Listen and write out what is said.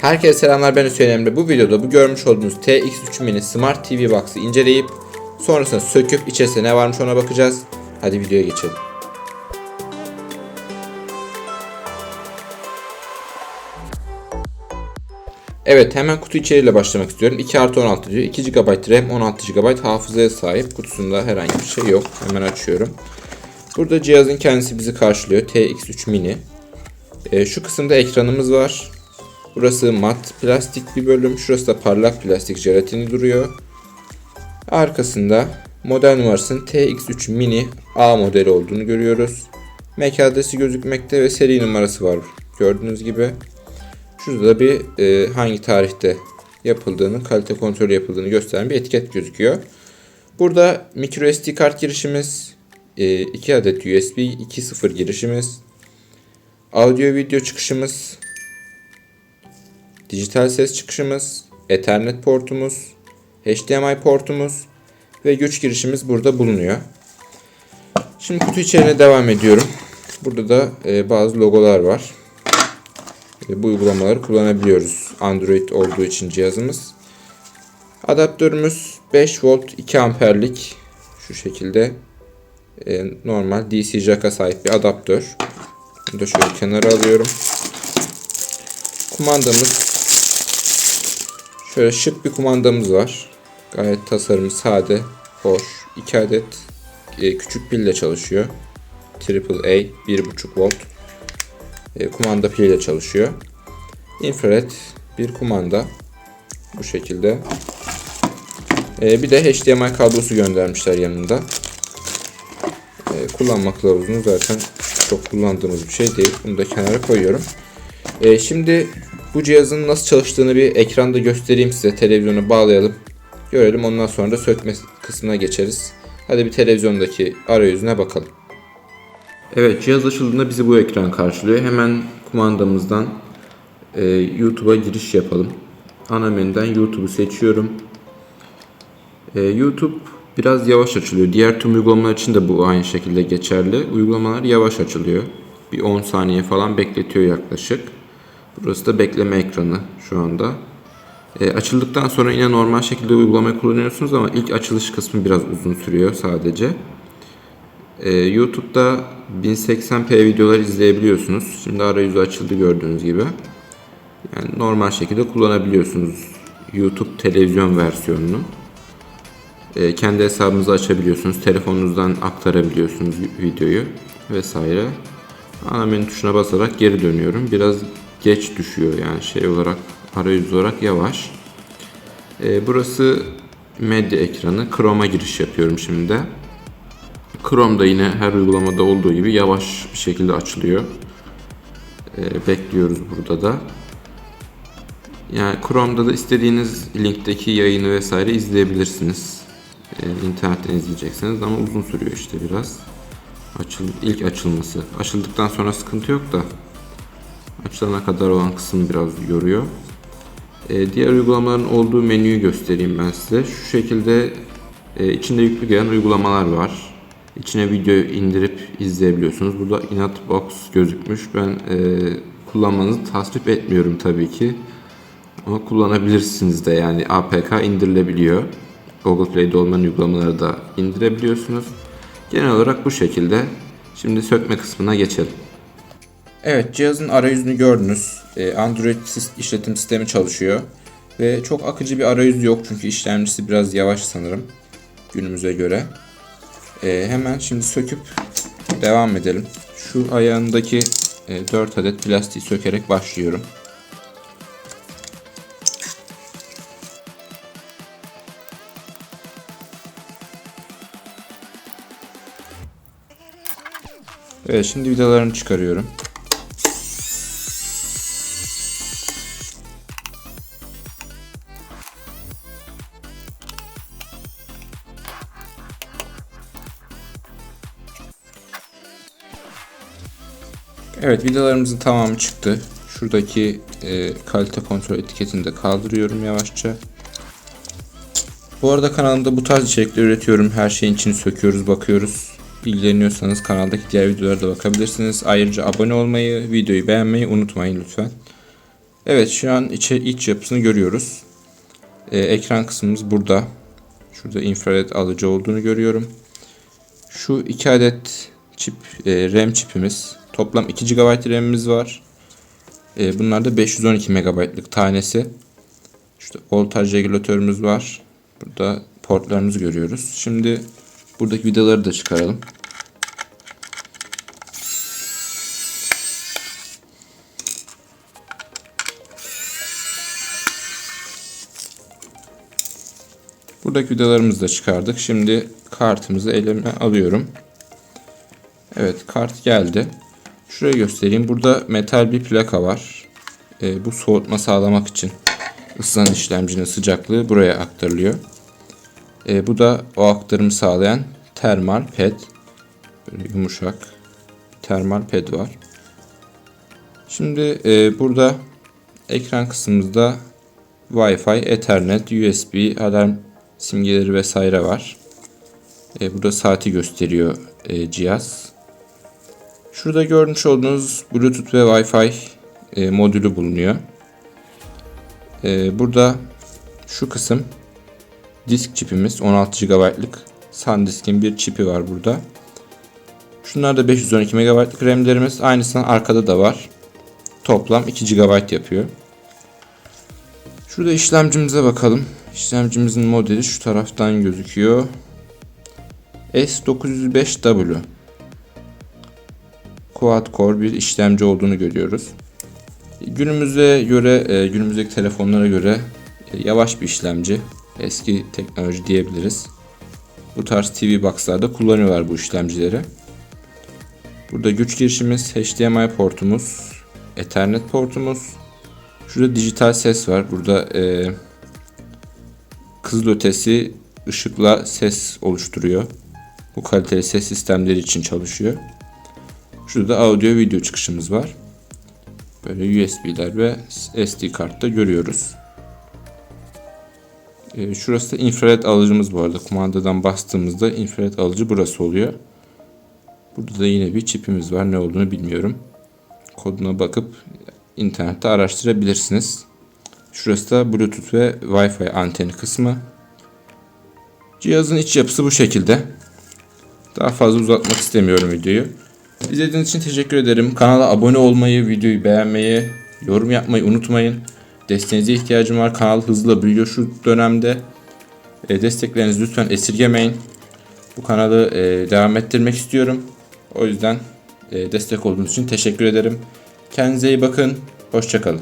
Herkese selamlar ben Hüseyin Emre. Bu videoda bu görmüş olduğunuz TX3 Mini Smart TV Box'ı inceleyip sonrasında söküp içerisinde ne varmış ona bakacağız. Hadi videoya geçelim. Evet hemen kutu içeriğiyle başlamak istiyorum. 2 artı 16 diyor. 2 GB RAM 16 GB hafızaya sahip. Kutusunda herhangi bir şey yok. Hemen açıyorum. Burada cihazın kendisi bizi karşılıyor. TX3 Mini. Ee, şu kısımda ekranımız var. Burası mat plastik bir bölüm. Şurası da parlak plastik jelatini duruyor. Arkasında model numarasının TX3 Mini A modeli olduğunu görüyoruz. MAC adresi gözükmekte ve seri numarası var gördüğünüz gibi. Şurada da bir e, hangi tarihte yapıldığını, kalite kontrolü yapıldığını gösteren bir etiket gözüküyor. Burada micro SD kart girişimiz, 2 adet USB 2.0 girişimiz, audio video çıkışımız, dijital ses çıkışımız, Ethernet portumuz, HDMI portumuz ve güç girişimiz burada bulunuyor. Şimdi kutu içeriğine devam ediyorum. Burada da e, bazı logolar var. E, bu uygulamaları kullanabiliyoruz. Android olduğu için cihazımız. Adaptörümüz 5 volt 2 amperlik şu şekilde e, normal DC jack'a sahip bir adaptör. Bunu da şöyle kenara alıyorum. Kumandamız şöyle şık bir kumandamız var. Gayet tasarımı sade, hoş. 2 adet e, küçük pille çalışıyor. AAA 1.5 volt. E, kumanda piliyle çalışıyor. Infrared bir kumanda. Bu şekilde. E, bir de HDMI kablosu göndermişler yanında. E, kullanma kılavuzunu zaten çok kullandığımız bir şey değil. Bunu da kenara koyuyorum. E, şimdi bu cihazın nasıl çalıştığını bir ekranda göstereyim size. Televizyona bağlayalım. Görelim ondan sonra da sökme kısmına geçeriz. Hadi bir televizyondaki arayüzüne bakalım. Evet cihaz açıldığında bizi bu ekran karşılıyor. Hemen kumandamızdan e, YouTube'a giriş yapalım. Ana menüden YouTube'u seçiyorum. E, YouTube biraz yavaş açılıyor. Diğer tüm uygulamalar için de bu aynı şekilde geçerli. Uygulamalar yavaş açılıyor. Bir 10 saniye falan bekletiyor yaklaşık. Burası da bekleme ekranı şu anda. E, açıldıktan sonra yine normal şekilde uygulamayı kullanıyorsunuz ama ilk açılış kısmı biraz uzun sürüyor sadece. E, YouTube'da 1080p videolar izleyebiliyorsunuz. Şimdi arayüzü açıldı gördüğünüz gibi. Yani normal şekilde kullanabiliyorsunuz YouTube televizyon versiyonunu. E, kendi hesabınızı açabiliyorsunuz. Telefonunuzdan aktarabiliyorsunuz videoyu vesaire. Ana menü tuşuna basarak geri dönüyorum. Biraz geç düşüyor yani şey olarak arayüz olarak yavaş. E, burası medya ekranı. Chrome'a giriş yapıyorum şimdi. Chrome'da yine her uygulamada olduğu gibi yavaş bir şekilde açılıyor. E, bekliyoruz burada da. Yani Chrome'da da istediğiniz linkteki yayını vesaire izleyebilirsiniz. E, internetten izleyeceksiniz ama uzun sürüyor işte biraz. Açıl, ilk açılması. Açıldıktan sonra sıkıntı yok da açılana kadar olan kısım biraz yoruyor. E, diğer uygulamaların olduğu menüyü göstereyim ben size. Şu şekilde e, içinde yüklü gelen uygulamalar var. İçine video indirip izleyebiliyorsunuz. Burada Inatbox gözükmüş. Ben e, kullanmanızı tasvip etmiyorum tabii ki. Ama kullanabilirsiniz de yani APK indirilebiliyor. Google Play'de olmayan uygulamaları da indirebiliyorsunuz. Genel olarak bu şekilde. Şimdi sökme kısmına geçelim. Evet cihazın arayüzünü gördünüz. Ee, Android işletim sistemi çalışıyor. Ve çok akıcı bir arayüz yok çünkü işlemcisi biraz yavaş sanırım. Günümüze göre. Ee, hemen şimdi söküp devam edelim. Şu ayağındaki e, 4 adet plastiği sökerek başlıyorum. Evet şimdi vidalarını çıkarıyorum. Evet vidalarımızın tamamı çıktı. Şuradaki e, kalite kontrol etiketini de kaldırıyorum yavaşça. Bu arada kanalımda bu tarz içerikler üretiyorum. Her şeyin içini söküyoruz, bakıyoruz. İlgileniyorsanız kanaldaki diğer videolara da bakabilirsiniz. Ayrıca abone olmayı, videoyu beğenmeyi unutmayın lütfen. Evet şu an içe, iç yapısını görüyoruz. Ee, ekran kısmımız burada. Şurada infrared alıcı olduğunu görüyorum. Şu 2 adet çip e, RAM çipimiz. Toplam 2 GB RAM'imiz var. E, bunlar da 512 MB'lık tanesi. İşte voltaj regülatörümüz var. Burada portlarımızı görüyoruz. Şimdi buradaki vidaları da çıkaralım. Buradaki vidalarımızı da çıkardık. Şimdi kartımızı elime alıyorum. Evet kart geldi. Şuraya göstereyim. Burada metal bir plaka var. Ee, bu soğutma sağlamak için ısınan işlemcinin sıcaklığı buraya aktarılıyor. Ee, bu da o aktarımı sağlayan termal ped. Böyle yumuşak termal ped var. Şimdi e, burada ekran kısmımızda Wi-Fi, Ethernet, USB, alarm simgeleri vesaire var. E, burada saati gösteriyor e, cihaz. Şurada görmüş olduğunuz Bluetooth ve Wi-Fi e, modülü bulunuyor. E, burada şu kısım disk çipimiz 16 GB'lık SanDisk'in bir çipi var burada. Şunlar da 512 MB'lık RAM'lerimiz. Aynısından arkada da var. Toplam 2 GB yapıyor. Şurada işlemcimize bakalım. İşlemcimizin modeli şu taraftan gözüküyor. S905W Quad Core bir işlemci olduğunu görüyoruz. Günümüze göre, e, günümüzdeki telefonlara göre e, yavaş bir işlemci. Eski teknoloji diyebiliriz. Bu tarz TV box'larda kullanıyorlar bu işlemcileri. Burada güç girişimiz, HDMI portumuz, Ethernet portumuz. Şurada dijital ses var. Burada e, kızılötesi ışıkla ses oluşturuyor. Bu kaliteli ses sistemleri için çalışıyor. Şurada da audio video çıkışımız var. Böyle USB'ler ve SD kartta görüyoruz. Ee, şurası da infrared alıcımız bu arada. Kumandadan bastığımızda infrared alıcı burası oluyor. Burada da yine bir çipimiz var. Ne olduğunu bilmiyorum. Koduna bakıp internette araştırabilirsiniz. Şurası da Bluetooth ve Wi-Fi anteni kısmı. Cihazın iç yapısı bu şekilde. Daha fazla uzatmak istemiyorum videoyu. İzlediğiniz için teşekkür ederim. Kanala abone olmayı, videoyu beğenmeyi, yorum yapmayı unutmayın. Desteğinize ihtiyacım var. Kanal hızla büyüyor şu dönemde. E, desteklerinizi lütfen esirgemeyin. Bu kanalı e, devam ettirmek istiyorum. O yüzden e, destek olduğunuz için teşekkür ederim. Kendinize iyi bakın. Hoşçakalın.